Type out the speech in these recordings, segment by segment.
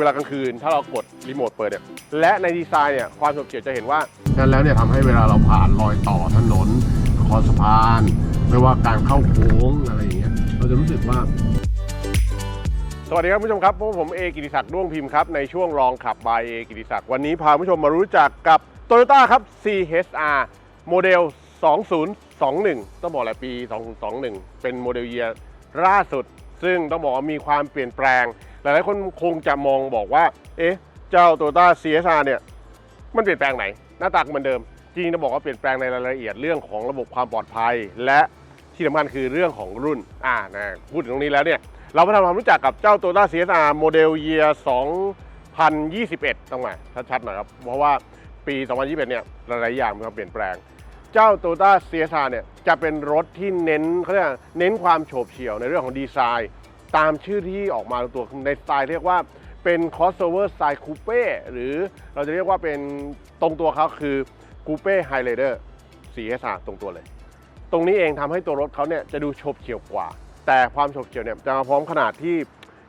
เวลากลางคืน ถ้าเรากดรีโมทเปิดเนี่ยและในดีไซน์เนี่ยความโฉบเฉี่ยวจะเห็นว่าฉะนั้นแล้วเนี่ยทำให้เวลาเราผ่านรอยต่อถนนคอสะพาน ไม่ว่าการเข้าโค้งอะไรอย่างเงี้ยเราจะรู้สึกว่าสวัสดีครับผู้ชมครับพบกับผมเอกิติศักดิ์ด้วงพิมพ์ครับ ในช่วงลองขับบายเอกิติศักดิ์วันนี้พาผู้ชมมารู้จักกับ Toyota ครับ CHR โมเดล 2021 ต้องบอกแหละปี 2021 เป็นโมเดลเยียร์ล่าสุด ซึ่งต้องบอกว่ามีความเปลี่ยนแปลง หลายๆคนคงจะมองบอกว่า เอ๊ะ เจ้า Toyota CHR เนี่ย มันเปลี่ยนแปลงไหน หน้าตาเหมือนเดิม จริงๆต้องบอกว่าเปลี่ยนแปลงในรายละเอียดเรื่องของระบบความปลอดภัย และที่สำคัญคือเรื่องของรุ่น อ่านะพูดถึงตรงนี้แล้วเนี่ย เรามาทำความรู้จักกับเจ้า Toyota CSR โมเดล Year 2021 ต้องมาชัดๆหน่อยครับ เพราะว่าปี 2021 เนี่ย หลายๆอย่างมีความเปลี่ยนแปลง เจ้า Toyota CSR เนี่ย จะเป็นรถที่เน้นเขาเรียกเน้นความโฉบเฉี่ยวในเรื่องของดีไซน์ ตามชื่อที่ออกมาตัวในสไตล์เรียกว่าเป็น crossover style coupe หรือเราจะเรียกว่าเป็นตรงตัวเขาคือ coupe highlander CSR ตรงตัวเลย ตรงนี้เองทำให้ตัวรถเขาเนี่ยจะดูโฉบเฉี่ยวกว่า แต่ความโฉบเฉี่ยวเนี่ยจะมาพร้อมขนาดที่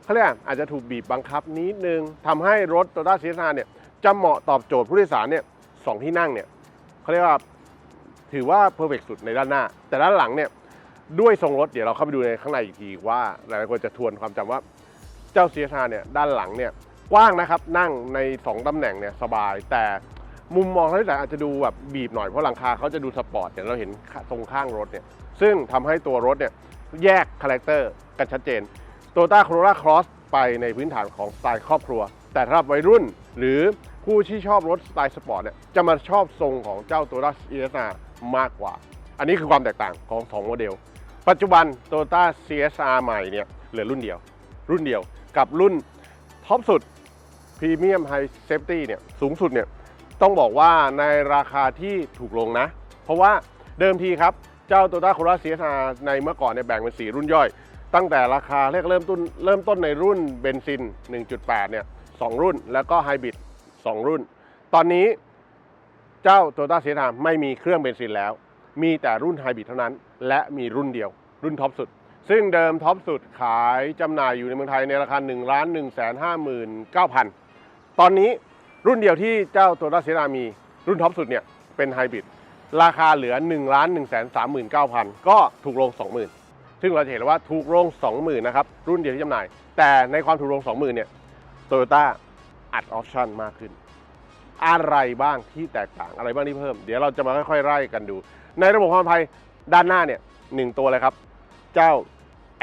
เขาเรียกอาจจะถูกบีบบังคับนิดนึงทำให้รถ Toyota CSR เนี่ยจะเหมาะตอบโจทย์ผู้โดยสารเนี่ยสองที่นั่งเนี่ยเขาเรียกว่าถือว่าเพอร์เฟกสุดในด้านหน้า แต่ด้านหลังเนี่ย ด้วยทรงรถเดี๋ยวเราเข้าไปดูในข้างในอีกทีว่าหลายๆคนจะทวนความจำว่าเจ้า CSR เนี่ยด้านหลังเนี่ยกว้างนะครับนั่งในสองตำแหน่งเนี่ยสบาย แต่มุมมองท่านผู้โดยสารอาจจะดูแบบบีบหน่อยเพราะหลังคาเขาจะดูสปอร์ตอย่างเราเห็นตรงข้างรถเนี่ยซึ่งทำให้ตัวรถเนี่ยแยกคาแรคเตอร์กันชัดเจน Toyota Corolla Cross ไปในพื้นฐานของสไตล์ครอบครัว แต่สำหรับวัยรุ่นหรือผู้ที่ชอบรถสไตล์สปอร์ตเนี่ยจะมาชอบทรงของเจ้า Toyota CSR มากกว่า อันนี้คือความแตกต่างของสองโมเดล ปัจจุบัน Toyota CSR ใหม่เนี่ยเหลือรุ่นเดียว รุ่นเดียวกับรุ่นท็อปสุด Premium High Safety เนี่ยสูงสุดเนี่ยต้องบอกว่าในราคาที่ถูกลงนะ เพราะว่าเดิมทีครับเจ้า Toyota Corolla CSR ในเมื่อก่อนเนี่ยแบ่งเป็น4รุ่นย่อย ตั้งแต่ราคาเรียกเริ่มต้นเริ่มต้นในรุ่นเบนซิน 1.8 เนี่ยสองรุ่น แล้วก็ไฮบริด2รุ่น ตอนนี้เจ้า Toyota CSR ไม่มีเครื่องเบนซินแล้ว มีแต่รุ่นไฮบริดเท่านั้น และมีรุ่นเดียว รุ่นท็อปสุด ซึ่งเดิมท็อปสุดขายจำหน่ายอยู่ในเมืองไทยในราคา1 1 5 9 0 0 0 ตอนนี้รุ่นเดียวที่เจ้า Toyota c e l a มีรุ่นท็อปสุดเนี่ยเป็นไฮบริดราคาเหลือ 1 1 3 9 0 0 0 ก็ถูกลง 20,000 ซึ่งเราจะเห็นว่าถูกลง 20,000 นะครับ รุ่นเดียวที่จำหน่าย แต่ในความถูกลง 20,000 เนี่ยโตโยต้าอัดออปชั่นมากขึ้น อะไรบ้างที่แตกต่างอะไรบ้างที่เพิ่ม เดี๋ยวเราจะมาค่อยๆไล่กันดู ในระบบความภัยด้านหน้าเนี่ยหนึ่งตัวเลยครับ เจ้า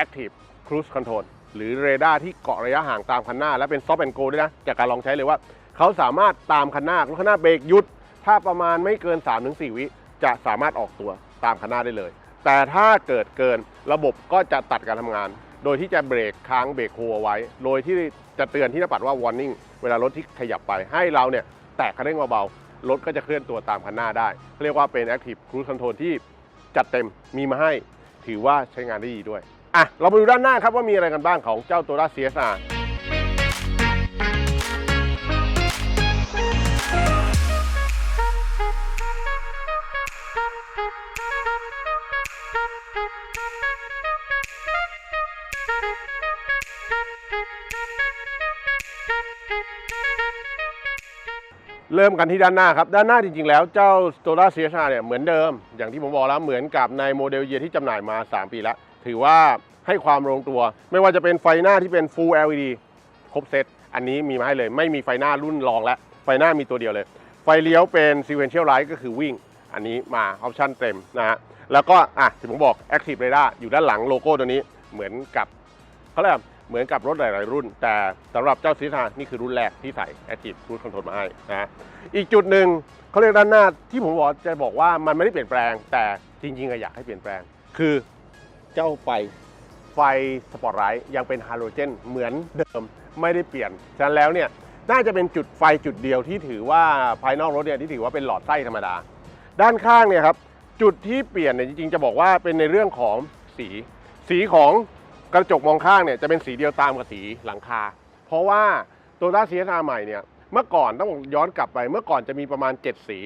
Active Cruise Control หรือเรดาร์ที่เกาะระยะห่างตามคันหน้า และเป็น Stop and Go ด้วยนะ จากการลองใช้เลยว่า เขาสามารถตามคันหน้ารถคันหน้าเบรกหยุด ถ้าประมาณไม่เกิน 3-4 วิจะสามารถออกตัวตามคันหน้าได้เลย แต่ถ้าเกิดเกินระบบก็จะตัดการทำงาน โดยที่จะเบรกค้างเบรกโฮเอาไว้ โดยที่จะเตือนที่หน้าปัดว่า warning เวลารถที่ขยับไปให้เราเนี่ย แตะคันเร่งเบาๆ รถก็จะเคลื่อนตัวตามคันหน้าได้ เรียกว่าเป็น Active Cruise Control ที่จัดเต็มมีมาให้ถือว่าใช้งานได้ดีด้วย อะ เราไปดูด้านหน้าครับว่ามีอะไรกันบ้างของเจ้า Toyota CSR เริ่มกันที่ด้านหน้าครับ ด้านหน้าจริงๆแล้วเจ้า Toyota CSR เนี่ยเหมือนเดิม อย่างที่ผมบอกแล้วเหมือนกับในโมเดลเยียที่จำหน่ายมา 3 ปีแล้ว ถือว่าให้ความลงตัว ไม่ว่าจะเป็นไฟหน้าที่เป็น Full LED ครบเซตอันนี้มีมาให้เลยไม่มีไฟหน้ารุ่นรองแล้ว ไฟหน้ามีตัวเดียวเลย ไฟเลี้ยวเป็น Sequential Light ก็คือวิ่ง อันนี้มาออปชั่นเต็มนะฮะแล้วก็อะที่ผมบอก Active Radar อยู่ด้านหลังโลโก้ตัวนี้เหมือนกับเขาเรียก เหมือนกับรถหลาย ๆ รุ่น แต่สำหรับเจ้าซีซานี่คือรุ่นแรกที่ใส่ Active Cruise Control มาให้นะอีกจุดหนึ่งเขาเรียกด้านหน้าที่ผมบอกจะบอกว่ามันไม่ได้เปลี่ยนแปลง แต่จริงๆอะอยากให้เปลี่ยนแปลง คือเจ้าไฟไฟสปอตไลท์ยังเป็นฮาโลเจนเหมือนเดิมไม่ได้เปลี่ยน ฉะนั้นแล้วเนี่ยน่าจะเป็นจุดไฟจุดเดียวที่ถือว่าภายนอกรถเนี่ยที่ถือว่าเป็นหลอดไส้ธรรมดา ด้านข้างเนี่ยครับจุดที่เปลี่ยนเนี่ยจริงๆจะบอกว่าเป็นในเรื่องของสี สีของ กระจกมองข้างเนี่ยจะเป็นสีเดียวตามกับสีหลังคา เพราะว่าตัวด้า CSR ใหม่เนี่ยเมื่อก่อนต้องย้อนกลับไป เมื่อก่อนจะมีประมาณ 7 สี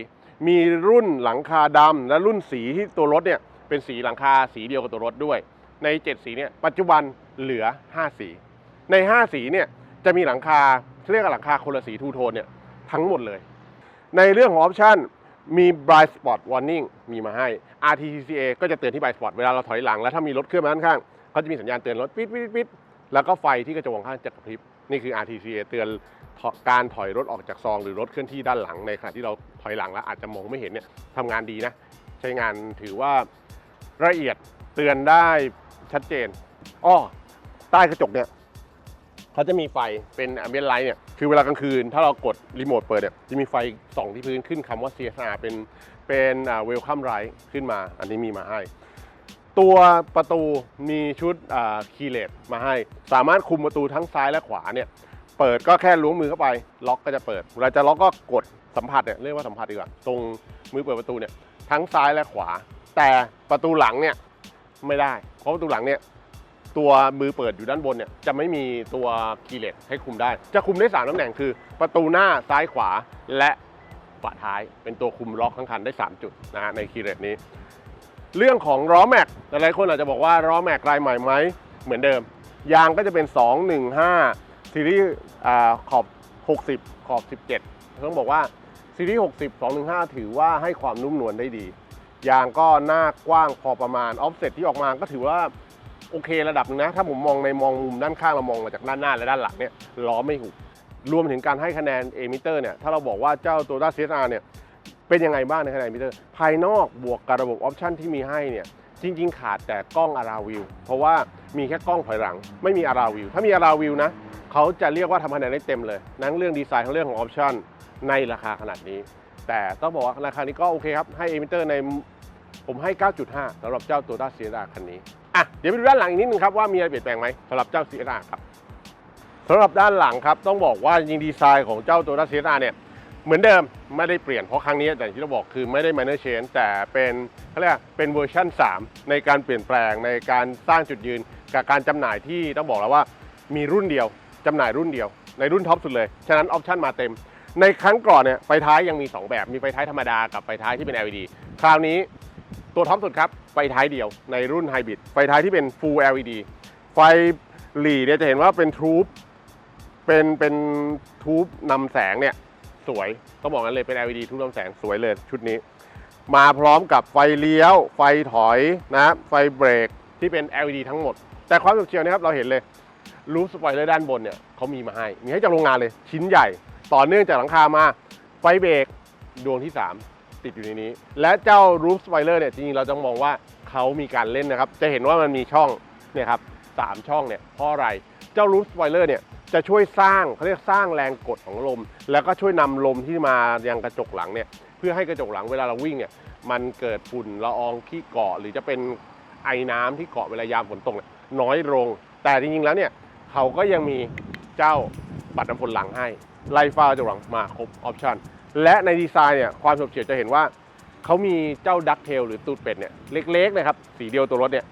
มีรุ่นหลังคาดำและรุ่นสีที่ตัวรถเนี่ยเป็นสีหลังคาสีเดียวกับตัวรถด้วย ใน 7 สีเนี่ยปัจจุบันเหลือ 5 สี ใน 5 สีเนี่ยจะมีหลังคาเรียกว่าหลังคาคนละสีทูโทนเนี่ยทั้งหมดเลย ในเรื่องของออปชันมี blind spot warning มีมาให้ RTCA ก็จะเตือนที่ blind spot เวลาเราถอยหลังแล้วถ้ามีรถเคลื่อนมาด้านข้าง เขาจะมีสัญญาณเตือนรถปิดปิดปิดแล้วก็ไฟที่กระจกมองข้างจะกระพริบนี่คือ RTCA เตือนการถอยรถออกจากซอง หรือรถเคลื่อนที่ด้านหลังในขณะที่เราถอยหลังแล้วอาจจะมองไม่เห็นเนี่ยทำงานดีนะ ใช้งานถือว่าละเอียดเตือนได้ชัดเจนอ้อใต้กระจกเนี่ยเขาจะมีไฟเป็น ambient light เนี่ยคือเวลากลางคืน ถ้าเรากดรีโมทเปิดเนี่ยจะมีไฟส่องที่พื้นขึ้นคำว่า CSR เป็นเป็นอ่า welcome light ขึ้นมา อันนี้มีมาให้ ตัวประตูมีชุดอ่า keyless มาให้ สามารถคุมประตูทั้งซ้ายและขวาเนี่ยเปิดก็แค่ล้วงมือเข้าไป ล็อกก็จะเปิดเวลาจะล็อกก็กดสัมผัสเนี่ยเรียกว่าสัมผัสดีกว่าตรงมือเปิดประตูเนี่ยทั้งซ้ายและขวา แต่ประตูหลังเนี่ยไม่ได้ เพราะประตูหลังเนี่ยตัวมือเปิดอยู่ด้านบนเนี่ยจะไม่มีตัวคีย์เลสให้คุมได้ จะคุมได้ 3ตำแหน่งคือ ประตูหน้าซ้ายขวาและฝาท้าย เป็นตัวคุมล็อกทั้งคันได้ 3 จุดนะฮะในคีย์เลสนี้ เรื่องของล้อแม็กหลายๆคนอาจจะบอกว่าล้อแม็กลายใหม่ไหมเหมือนเดิม ยางก็จะเป็น 215ซีรีส์อ่าขอบ 60 ขอบ 17 ต้องบอกว่าซีรีส์60 215 ถือว่าให้ความนุ่มนวลได้ดี ยางก็หน้ากว้างพอประมาณออฟเซ็ตที่ออกมาก็ถือว่าโอเคระดับนึงนะ ถ้าผมมองในมองมุมด้านข้างเรามองมาจากด้านหน้าและด้านหลังเนี่ยล้อไม่หุบรวมถึงการให้คะแนนเอมิเตอร์เนี่ยถ้าเราบอกว่าเจ้าตัวด้า CSR เนี่ย เป็นยังไงบ้างในคะนนเอมิเตอร์ ภายนอกบวกกับระบบออปชันที่มีให้เนี่ยจริง ๆ ขาดแต่กล้องอาราวิวเพราะว่ามีแค่กล้องถอยหลัง ไม่มีอาราวิวถ้ามีอาราวิวนะเขาจะเรียกว่าทำคะแนนได้เต็มเลยทั้งเรื่องดีไซน์ทั้งเรื่องของออปชันในราคาขนาดนี้ แต่ต้องบอกว่าราคานี้ก็โอเคครับ ให้เอมิเตอร์ในผมให้ 9.5สำหรับเจ้าตัวด้า CSR คันนี้อะเดี๋ยวไปดูด้านหลังอีกนิดนึงครับว่ามีอะไรเปลี่ยนแปลงไหมสำหรับเจ้า CSR ครับสำหรับด้านหลังครับต้องบอกว่าจริงดีไซน์ของเจ้าตัวด้า CSR เนี่ย เหมือนเดิมไม่ได้เปลี่ยนเพราะครั้งนี้แต่างที่เราบอกคือไม่ได้ minor change แต่เป็นเขาเรียกเป็นเวอร์ชัน3 ในการเปลี่ยนแปลงในการสร้างจุดยืน กับการจำหน่ายที่ต้องบอกแล้วว่ามีรุ่นเดียวจำหน่ายรุ่นเดียว ในรุ่นท็อปสุดเลย ฉะนั้นออปชันมาเต็ม ในครั้งก่อนเนี่ยไฟท้ายยังมี 2 แบบมีไฟท้ายธรรมดากับไฟท้ายที่เป็น LED คราวนี้ตัวท็อปสุดครับไฟท้ายเดียวในรุ่นไฮบริดไฟท้ายที่เป็น Full LED ไฟหลีเนี่ยจะเห็นว่าเป็นทูบเป็นเป็นทูบนำแสงเนี่ย สวย ต้องบอกกันเลยเป็น LED ทูบนำแสงสวยเลยชุดนี้ มาพร้อมกับไฟเลี้ยว ไฟถอยนะไฟเบรกที่เป็น LED ทั้งหมด แต่ความสุดเชียวนะครับเราเห็นเลยรูฟสปอยเลอร์ด้านบนเนี่ยเขามีมาให้ มีให้จากโรงงานเลยชิ้นใหญ่ ต่อเนื่องจากหลังคามาไฟเบรกดวงที่ 3 ติดอยู่ในนี้ และเจ้า roof spoiler เนี่ยจริงๆเราจะมองว่าเขามีการเล่นนะครับ จะเห็นว่ามันมีช่องเนี่ยครับสามช่องเนี่ยเพราะอะไร เจ้า roof spoiler เนี่ย จะช่วยสร้างเขาเรียกสร้างแรงกดของลม แล้วก็ช่วยนำลมที่มายังกระจกหลังเนี่ยเพื่อให้กระจกหลังเวลาเราวิ่งเนี่ยมันเกิดฝุ่นละอองที่เกาะ หรือจะเป็นไอน้ำที่เกาะเวลายามฝนตกเนี่ยน้อยลง แต่จริงๆแล้วเนี่ยเขาก็ยังมีเจ้าปัดน้ำฝนหลังให้ไล่ฟ้ากระจกหลังมาครบออปชันและในดีไซน์เนี่ยความสดเฉียวจะเห็นว่าเขามีเจ้าดักเทลหรือตูดเป็ดเนี่ยเล็กๆนะครับสีเดียวตัวรถเนี่ย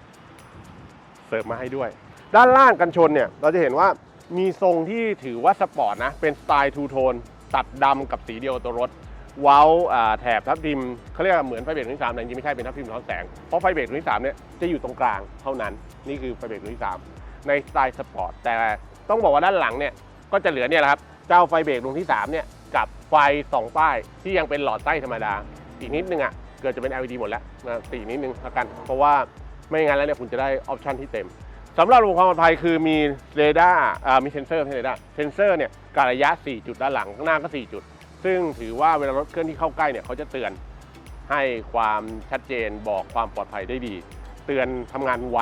เสร์ฟมาให้ด้วย ด้านล่างกันชนเนี่ยเราจะเห็นว่า มีทรงที่ถือว่าสปอร์ตนะ เป็นสไตล์ทูโทน ตัดดำกับสีเดียวตัวรถ เว้าอ่าแถบทับทิมเขาเรียกเหมือนไฟเบรกรุ่นที่สามแต่จริงไม่ใช่เป็นทับทิมร้อนแสง เพราะไฟเบรกรุ่นที่สามเนี่ยจะอยู่ตรงกลางเท่านั้น นี่คือไฟเบรกรุ่นที่สามในสไตล์สปอร์ต แต่ต้องบอกว่าด้านหลังเนี่ยก็จะเหลือเนี่ยแหละครับ เจ้าไฟเบรกดวงที่สามเนี่ยกับไฟ2ป้ายที่ยังเป็นหลอดไส้ธรรมดา อีกนิดนึงอะเกิดจะเป็น LED หมดแล้วนะตีนิดนึงแล้วกัน เพราะว่าไม่งั้นแล้วเนี่ยคุณจะได้ออปชันที่เต็ม สำหรับระบบความปลอดภัยคือมีเรดาร์มีเซนเซอร์ไม่ใช่เรดาร์เซนเซอร์เนี่ยการระยะ 4 จุดด้านหลังข้างหน้าก็ 4 จุด ซึ่งถือว่าเวลารถเคลื่อนที่เข้าใกล้เนี่ยเขาจะเตือนให้ความชัดเจนบอกความปลอดภัยได้ดี เตือนทำงานไว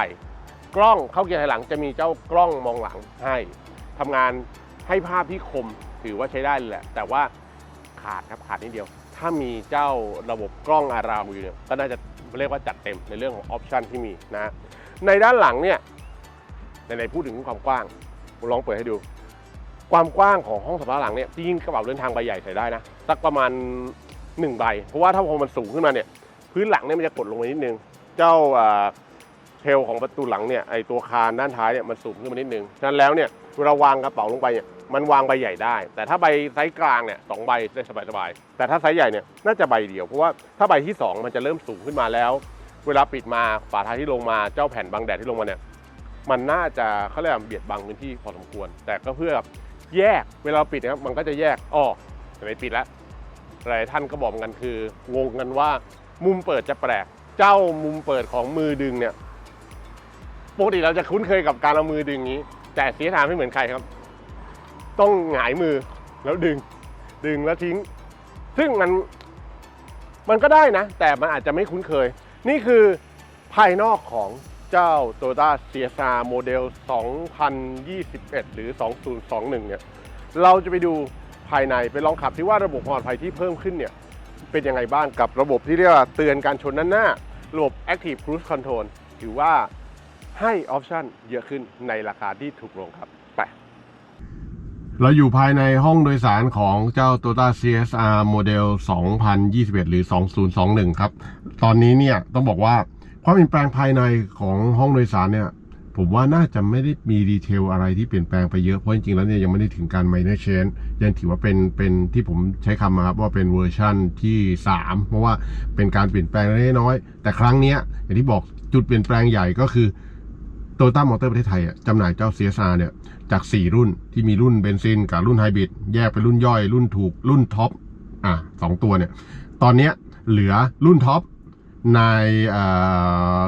กล้องเข้าเกียร์ถอยหลังจะมีเจ้ากล้องมองหลังให้ทำงานให้ภาพที่คมถือว่าใช้ได้แหละ แต่ว่าขาดครับขาดนิดเดียว ถ้ามีเจ้าระบบกล้องอารามอยู่เนี่ยก็น่าจะเรียกว่าจัดเต็มในเรื่องของออปชันที่มีนะในด้านหลังเนี่ย ในๆพูดถึงความกว้างผมลองเปิดให้ดู ความกว้างของห้องสัมภาระหลังเนี่ยจริงกระเป๋าเดินทางใบใหญ่ใส่ได้นะสักประมาณ1ใบเพราะว่าถ้าพอมันสูงขึ้นมาเนี่ยพื้นหลังเนี่ยมันจะกดลงไปนิดนึง เจ้าอ่าเทลของประตูหลังเนี่ยไอตัวคานด้านท้ายเนี่ยมันสูงขึ้นมานิดนึงฉะนั้นแล้วเนี่ยเวลาวางกระเป๋าลงไปเนี่ยมันวางใบใหญ่ได้ แต่ถ้าใบไซส์กลางเนี่ยสองใบได้สบายๆแต่ถ้าไซส์ใหญ่เนี่ยน่าจะใบเดียวเพราะว่าถ้าใบที่ 2 มันจะเริ่มสูงขึ้นมาแล้ว เวลาปิดมาฝาท้ายที่ลงมาเจ้าแผ่นบังแดดที่ลงมาเนี่ย มันน่าจะเขาเรียกว่าเบียดบังพื้นที่พอสมควร แต่ก็เพื่อแยกเวลาปิดนะครับมันก็จะแยกอ๋อทำไม่ปิดแล้วหลายท่านก็บอกกันคืองงกันว่า มุมเปิดจะแปลก เจ้ามุมเปิดของมือดึงเนี่ยปกติเราจะคุ้นเคยกับการเอามือดึงนี้ แต่เสียทางไม่เหมือนใครครับ ต้องหงายมือแล้วดึง ดึงแล้วทิ้ง ซึ่งมันมันก็ได้นะ แต่มันอาจจะไม่คุ้นเคย นี่คือภายนอกของ เจ้า Toyota CSR โมเดล 2021 หรือ 2021 เนี่ย เราจะไปดูภายในไปลองขับที่ว่าระบบความปลอดภัยที่เพิ่มขึ้นเนี่ย เป็นยังไงบ้างกับระบบที่เรียกว่าเตือนการชนด้านหน้า ระบบ Active Cruise Control ถือว่าให้ออปชันเยอะขึ้นในราคาที่ถูกลงครับ ไป เราอยู่ภายในห้องโดยสารของเจ้า Toyota CSR โมเดล 2021 หรือ 2021 ครับ ตอนนี้เนี่ยต้องบอกว่า ความเปลี่ยนแปลงภายในของห้องโดยสารเนี่ย ผมว่าน่าจะไม่ได้มีดีเทลอะไรที่เปลี่ยนแปลงไปเยอะ เพราะจริงๆแล้วเนี่ยยังไม่ได้ถึงการ minor change ยังถือว่าเป็นเป็นที่ผมใช้คำมาครับว่าเป็นเวอร์ชั่นที่ 3 เพราะว่าเป็นการเปลี่ยนแปลงเล็กน้อย แต่ครั้งเนี้ยอย่างที่บอกจุดเปลี่ยนแปลงใหญ่ก็คือโตโยต้ามอเตอร์ประเทศไทยจำหน่ายเจ้า CSR เนี่ยจาก 4 รุ่นที่มีรุ่นเบนซินกับรุ่นไฮบริดแยกเป็นรุ่นย่อย รุ่นถูกรุ่นท็อปอะสองตัวเนี่ย ตอนเนี้ยเหลือรุ่นท็อป ใน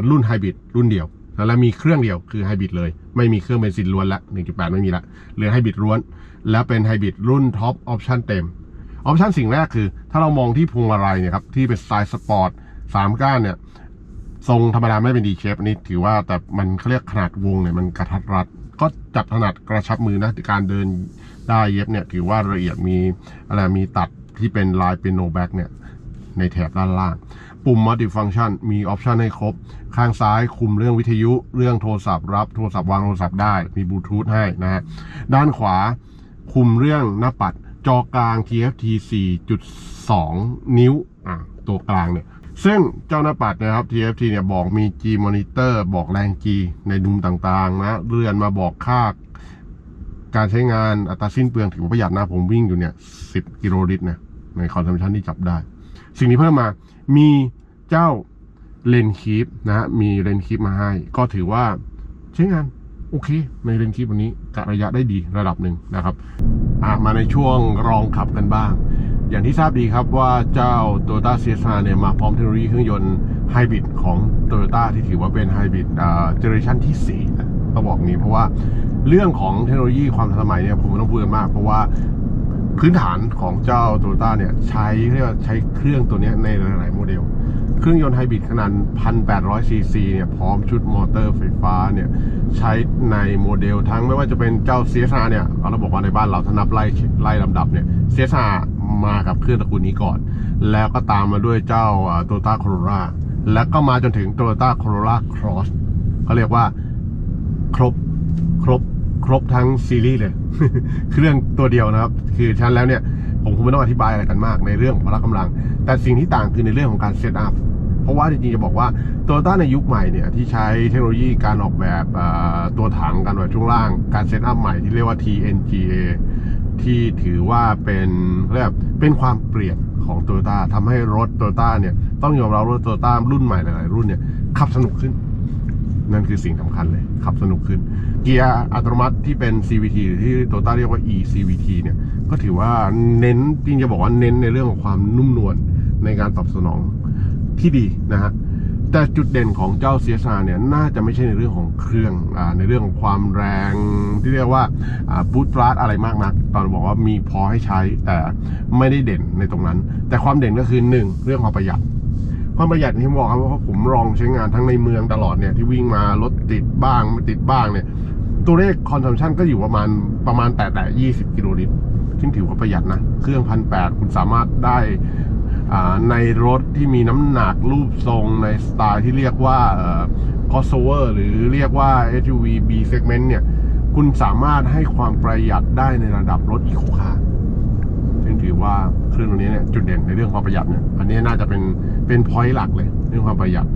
รุ่นไฮบริดรุ่นเดียว แล้วมีเครื่องเดียวคือไฮบริดเลย ไม่มีเครื่องเบนซินล้วนละ 1.8 ไม่มีละเหลือไฮบริดล้วน แล้วเป็นไฮบริดรุ่นท็อปออปชั่นเต็มออปชั่นสิ่งแรกคือ ถ้าเรามองที่พวงมาลัยเนี่ยครับ ที่เป็นสไตล์สปอร์ตสามก้านเนี่ย ทรงธรรมดาไม่เป็นดีเชฟอันนี้ถือว่าแต่มันเขาเรียกขนาดวงเนี่ยมันกระทัดรัด ก็จับถนัดกระชับมือนะการเดินได้เย็บเนี่ยถือว่าละเอียดมีอะไรมีตัดที่เป็นลายเป็นโนแบ็กเนี่ยในแถบด้านล่าง ปุ่ม multi-function มีออปชันให้ครบ ข้างซ้ายคุมเรื่องวิทยุ เรื่องโทรศัพท์รับ โทรศัพท์วางโทรศัพท์ได้ มีบลูทูธให้นะฮะ ด้านขวาคุมเรื่องหน้าปัด จอกลาง TFT 4.2 นิ้ว อะ ตัวกลางเนี่ย ซึ่งเจ้าหน้าปัดนะครับ TFT เนี่ยบอกมี G monitor บอกแรง G ในดุมต่างๆนะ เรือนมาบอกค่าการใช้งานอัตราสิ้นเปลืองถือว่าประหยัดนะผมวิ่งอยู่เนี่ย 10 กิโลลิตรนะในคอนซัมชันที่จับได้ สิ่งที่เพิ่มมา มีเจ้าเลนคีปนะฮะมีเลนคีปมาให้ ก็ถือว่าใช้งานโอเค ในเลนคีปวันนี้กะระยะได้ดีระดับหนึ่งนะครับมาในช่วงรองขับกันบ้าง อย่างที่ทราบดีครับว่าเจ้า Toyota CSR เนี่ยมาพร้อมเทคโนโลยีเครื่องยนต์ไฮบริดของ Toyota ที่ถือว่าเป็นไฮบริดเจเนอเรชันที่ 4 ต้องบอกงี้เพราะว่าเรื่องของเทคโนโลยีความทันสมัยเนี่ยผมไม่ต้องพูดกันมาก เพราะว่า พื้นฐานของเจ้า Toyota เนี่ยใช้เรียกว่าใช้เครื่องตัวนี้ในหลายๆโมเดล เครื่องยนต์ไฮบริดขนาด 1,800 ซีซีเนี่ยพร้อมชุดมอเตอร์ไฟฟ้าเนี่ยใช้ในโมเดลทั้งไม่ว่าจะเป็นเจ้า CSR เนี่ยเราบอกว่าในบ้านเราถ้านับไล่ไล่ลำดับเนี่ย CSR มากับเครื่องตระกูลนี้ก่อน แล้วก็ตามมาด้วยเจ้าโตโยต้าโคโรล่าแล้วก็มาจนถึงโตโยต้าโคโรล่าครอสเขาเรียกว่าครบครบ ครบทั้งซีรีส์เลย เครื่องตัวเดียวนะครับ คือฉะนันแล้วเนี่ย ผมคงไม่ต้องอธิบายอะไรกันมากในเรื่องของพละกำลัง แต่สิ่งที่ต่างคือในเรื่องของการเซตอัพเพราะว่าจริงๆจะบอกว่าโตโยต้าในยุคใหม่เนี่ยที่ใช้เทคโนโลยีการออกแบบตัวถังการออกแบบช่วงล่าง การเซตอัพใหม่ที่เรียกว่า TNGA ที่ถือว่าเป็นเรียกเป็นความเปลี่ยนของโตโยต้าทำให้รถโตโยต้าเนี่ยต้องยอมรับรถโตโยต้ารุ่นใหม่หลายๆรุ่นเนี่ยขับสนุกขึ้น นั่นคือสิ่งสำคัญเลย ขับสนุกขึ้น เกียร์อัตโนมัติที่เป็น CVT หรือที่โตต้าเรียกว่า eCVT เนี่ย ก็ถือว่าเน้นจริงจะบอกว่าเน้นในเรื่องของความนุ่มนวลในการตอบสนองที่ดีนะฮะแต่จุดเด่นของเจ้า CSR เนี่ยน่าจะไม่ใช่ในเรื่องของเครื่องอในเรื่องของความแรงที่เรียกว่าบูตฟลาสอะไรมากนัก ตอนบอกว่ามีพอให้ใช้แต่ไม่ได้เด่นในตรงนั้น แต่ความเด่นก็คือหนึ่งเรื่องความประหยัด ความประหยัดที่ผมบอกครับว่าผมลองใช้งานทั้งในเมืองตลอดเนี่ยที่วิ่งมารถติดบ้างไม่ติดบ้างเนี่ย ตัวเลขคอนซัมชันก็อยู่ประมาณประมาณแต่แต่ยี่สิบกิโลลิตรซึ่งถือว่าประหยัดนะ เครื่องพันแปดคุณสามารถได้ในรถที่มีน้ำหนักรูปทรงในสไตล์ที่เรียกว่าเอ่อ crossover หรือเรียกว่า SUV B segment เนี่ย คุณสามารถให้ความประหยัดได้ในระดับรถอีโคคาร์ ว่าเครื่องตัวนี้เนี่ยจุดเด่นในเรื่องความประหยัดเนี่ยอันนี้น่าจะเป็นเป็นพอยต์หลักเลยเรื่องความประหยัด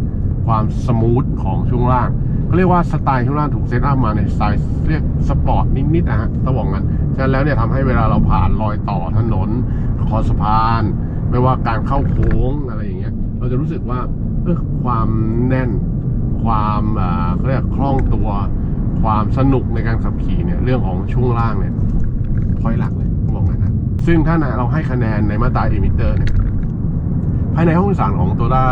ความสมูทของช่วงล่างเขาเรียกว่าสไตล์ช่วงล่างถูกเซตอัพมาในสไตล์เรียกสปอร์ตนิดๆนะฮะต้องบอกงั้นฉะนั้นแล้วเนี่ยทำให้เวลาเราผ่านรอยต่อถนนคอสะพาน ไม่ว่าการเข้าโค้งอะไรอย่างเงี้ยเราจะรู้สึกว่าเออความแน่น ความอ่าเขาเรียกคล่องตัว ความสนุกในการขับขี่เนี่ยเรื่องของช่วงล่างเนี่ยพอยต์หลัก ซึ่งถ้าเราให้คะแนนในมาตราเอมิเตอร์เนี่ยภายในห้องโดยสารของโตด้า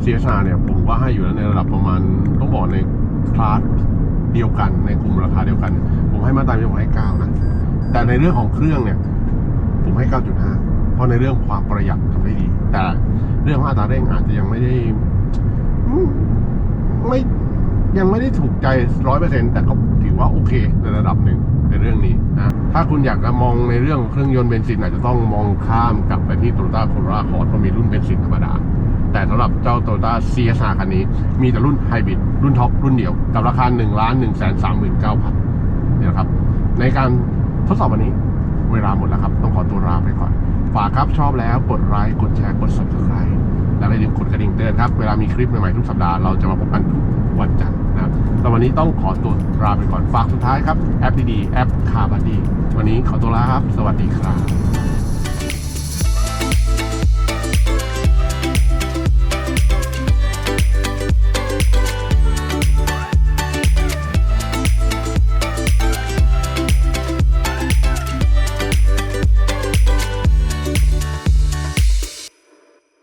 เซียชาเนี่ยผมว่าให้อยู่แล้วในระดับประมาณต้องบอกในคลาสเดียวกันในกลุ่มราคาเดียวกัน ผมให้มาตราไม่ผมให้เก้านะแต่ในเรื่องของเครื่องเนี่ย ผมให้เก้าจุดห้าเพราะในเรื่องความประหยัดทำได้ดี แต่เรื่องของอัตราเร่งอาจจะยังไม่ได้ไม่ยังไม่ได้ถูกใจร้อยเปอร์เซ็นแต่ก็ถือว่าโอเคในระดับหนึ่งในเรื่องนี้นะ ถ้าคุณอยากจะมองในเรื่องเครื่องยนต์เบนซินอาจจะต้องมองข้ามกลับไปที่โตโยต้าโคโร a คอร์เพราะมีรุ่นเบนซินธรรมดา แต่สำหรับเจ้าโตโยต้า CSR คันนี้ มีแต่รุ่นไฮบริดรุ่นท็อปรุ่นเดียวกับราคา1นึ่งล้านหนึ่งแสนสามหมื่นเก้าพันเนี่ยนะครับ ในการทดสอบวันนี้เวลาหมดแล้วครับ ต้องขอตัวลาไปก่อน ฝากครับชอบแล้วกดไลค์กดแชร์กด subscribe แล้วก็อย่าลืมกดกระดิ่งเตือนครับ เวลามีคลิปใหม่ๆทุกสัปดาห์เราจะมาพบกันทุกวันจันทร์ นะครับแต่วันนี้ต้องขอตัวลาไปก่อนฝากสุดท้ายครับแอปดีๆแอปคาบัดดีวันนี้ขอตัวลาครับ สวัสดีครับ